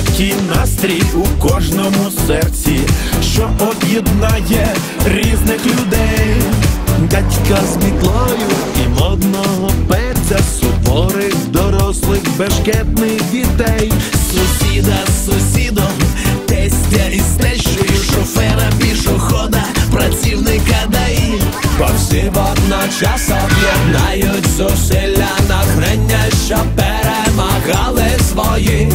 світі настрій у кожному серці, що об'єднає різних людей. Дядька з мітлою і модного пеця, суворих дорослих бешкетних дітей, Сусіда з сусідом, тестя із тещою, шофера, пішохода, працівника ДАІ. бо всі водночас об'єднають зусилля натхнення, що перемагали свої.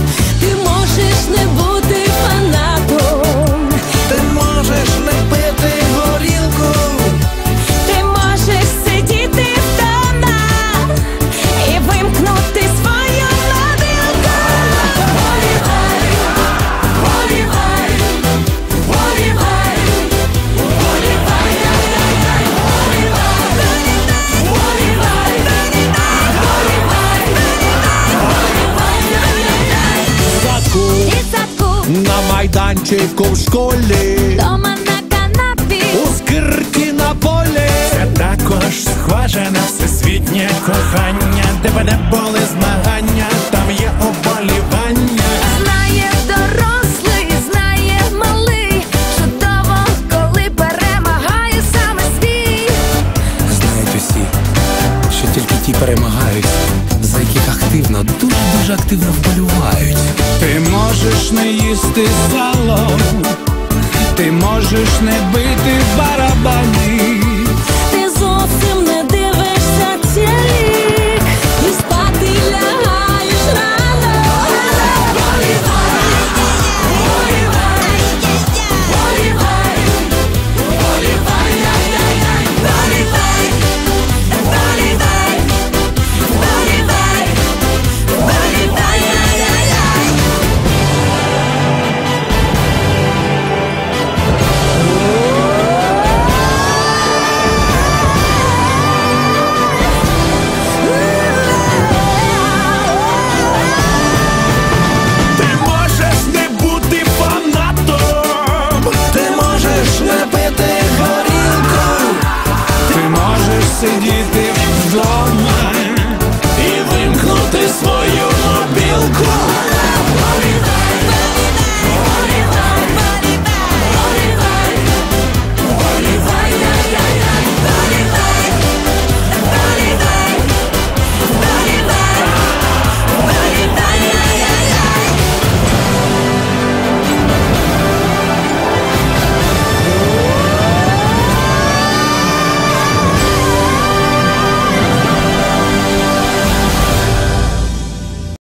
На майданчику в школі, дома на канапі. у скирті на полі. Це також схоже на всесвітнє кохання, де мене були змагання, там є оболівання. Знає дорослий, знає малий, чудово, коли перемагає саме свій. Знають усі, що тільки ті перемагають, за яких активно, дуже дуже активно вболівають. Ти можеш не їсти сало, ти можеш не бити барабани.